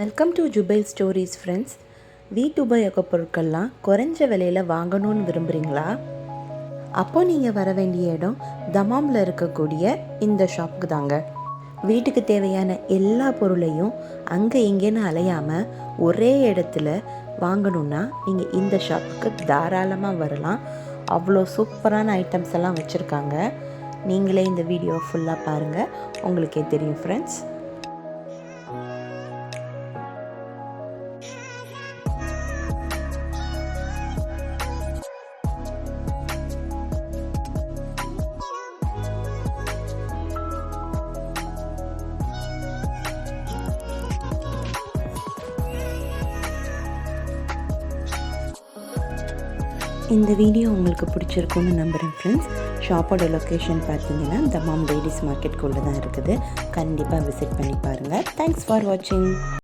Welcome to Jubail stories friends வீட்டு உபயோக பொருட்கள்லாம் குறைஞ்ச விலையில் வாங்கணும்னு விரும்புகிறீங்களா அப்போ நீங்கள் வர வேண்டிய இடம் தமாமில் இருக்கக்கூடிய இந்த ஷாப்புக்கு தாங்க. வீட்டுக்கு தேவையான எல்லா பொருளையும் அங்கே இங்கேன்னு அலையாமல் ஒரே இடத்துல வாங்கணுன்னா நீங்கள் இந்த ஷாப்புக்கு தாராளமாக வரலாம். அவ்வளோ சூப்பரான ஐட்டம்ஸ் எல்லாம் வச்சுருக்காங்க. நீங்களே இந்த வீடியோ ஃபுல்லாக பாருங்கள் உங்களுக்கே தெரியும் ஃப்ரெண்ட்ஸ் இந்த வீடியோ உங்களுக்கு பிடிச்சிருக்கும்னு நம்புகிறேன் ஃப்ரெண்ட்ஸ் ஷாப்போட லொக்கேஷன் பார்த்தீங்கன்னா தமாம் லேடிஸ் மார்க்கெட்குள்ளே தான் இருக்குது. கண்டிப்பாக விசிட் பண்ணி பாருங்கள் தேங்க்ஸ் ஃபார் வாட்சிங்